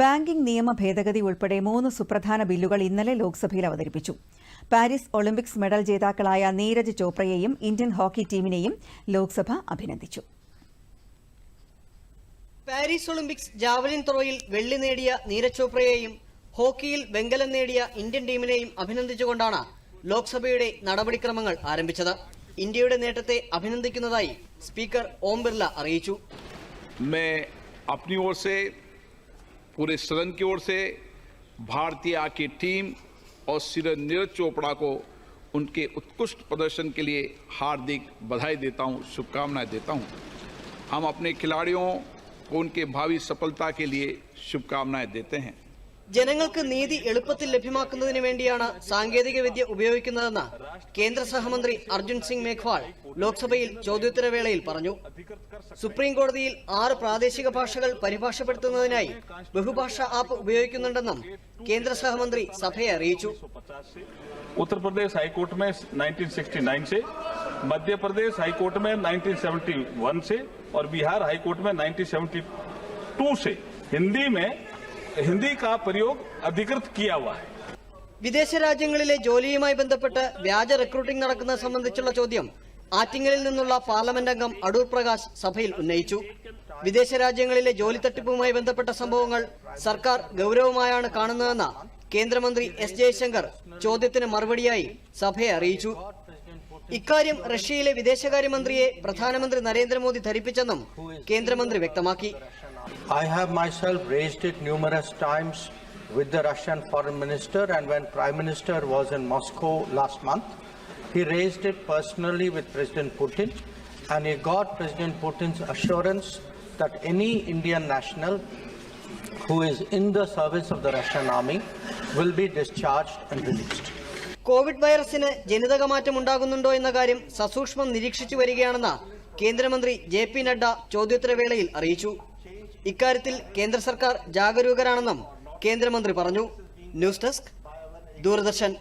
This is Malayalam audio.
ബാങ്കിംഗ് നിയമ ഭേദഗതി ഉൾപ്പെടെ മൂന്ന് സുപ്രധാന ബില്ലുകൾ ഇന്നലെ ലോക്സഭയിൽ അവതരിപ്പിച്ചു. പാരീസ് ഒളിമ്പിക്സ് മെഡൽ ജേതാക്കളായ നീരജ് ചോപ്രയെയും ഇന്ത്യൻ ഹോക്കി ടീമിനെയും ലോക്സഭ അഭിനന്ദിച്ചു. പാരീസ് ഒളിമ്പിക്സ് ജാവലിൻ ത്രോയിൽ വെള്ളി നേടിയ നീരജ് ചോപ്രയെയും ഹോക്കിയിൽ വെങ്കലം നേടിയ ഇന്ത്യൻ ടീമിനെയും അഭിനന്ദിച്ചുകൊണ്ടാണ് ലോക്സഭയുടെ നടപടിക്രമങ്ങൾ ആരംഭിച്ചത്. ഇന്ത്യയുടെ നേട്ടത്തെ അഭിനന്ദിക്കുന്നതായി സ്പീക്കർ ഓം ബിർള അറിയിച്ചു. पूरे सदन की ओर से भारतीय हॉकी टीम और श्री नीरज चोपड़ा को उनके उत्कृष्ट प्रदर्शन के लिए हार्दिक बधाई देता हूं, शुभकामनाएं देता हूं। हम अपने खिलाड़ियों को उनके भावी सफलता के लिए शुभकामनाएं देते हैं ജനങ്ങൾക്ക് നീതി എളുപ്പത്തിൽ ലഭ്യമാക്കുന്നതിന് വേണ്ടിയാണ് സാങ്കേതിക വിദ്യ ഉപയോഗിക്കുന്നതെന്ന് കേന്ദ്ര സഹമന്ത്രി അർജുൻ സിംഗ് മേഘ്വാൾ ലോക്സഭയിൽ ചോദ്യോത്തരവേളയിൽ പറഞ്ഞു സുപ്രീം കോടതിയിൽ ആറ് പ്രാദേശിക ഭാഷകൾ പരിഭാഷപ്പെടുത്തുന്നതിനായി ബഹുഭാഷ ആപ്പ് ഉപയോഗിക്കുന്നുണ്ടെന്നും കേന്ദ്ര സഹമന്ത്രി സഭയെ അറിയിച്ചു उत्तर प्रदेश हाईकोर्ट में 1969 से मध्य प्रदेश हाईकोर्ट में 1971 से और बिहार हाईकोर्ट में 1972 से हिंदी में हिंदी का प्रयोग अधिकृत किया हुआ है വിദേശ രാജ്യങ്ങളിലെ ജോലിയുമായി ബന്ധപ്പെട്ട് വ്യാജ റിക്രൂട്ടിംഗ് നടക്കുന്നത് സംബന്ധിച്ചുള്ള ചോദ്യം ആറ്റിങ്ങലിൽ നിന്നുള്ള പാർലമെന്റ് അംഗം അടൂർ പ്രകാശ് സഭയിൽ ഉന്നയിച്ചു. വിദേശ രാജ്യങ്ങളിലെ ജോലി തട്ടിപ്പുമായി ബന്ധപ്പെട്ട സംഭവങ്ങൾ സർക്കാർ ഗൗരവമായാണ് കാണുന്നതെന്ന് കേന്ദ്രമന്ത്രി എസ് ജയശങ്കർ ചോദ്യത്തിന് മറുപടിയായി സഭയെ അറിയിച്ചു. ഇക്കാര്യം റഷ്യയിലെ വിദേശകാര്യമന്ത്രിയെ പ്രധാനമന്ത്രി നരേന്ദ്രമോദി ധരിപ്പിച്ചെന്നും കേന്ദ്രമന്ത്രി വ്യക്തമാക്കി. I have myself raised it numerous times with the Russian foreign minister and when prime minister was in Moscow last month, he raised it personally with President Putin and he got President Putin's assurance that any Indian national who is in the service of the Russian army will be discharged and released. Covid വൈറസിന് ജനിതക മാറ്റം ഉണ്ടാകുന്നുണ്ടോ എന്ന കാര്യം സസൂക്ഷ്മം നിരീക്ഷിച്ചു വരികയാണെന്ന് കേന്ദ്രമന്ത്രി ജെ പി നഡ്ഡ ചോദ്യോത്തരവേളയിൽ അറിയിച്ചു ഇക്കാര്യത്തിൽ കേന്ദ്ര സർക്കാർ ജാഗരൂകരാണെന്നും കേന്ദ്രമന്ത്രി പറഞ്ഞു ന്യൂസ് ഡെസ്ക് ദൂരദർശൻ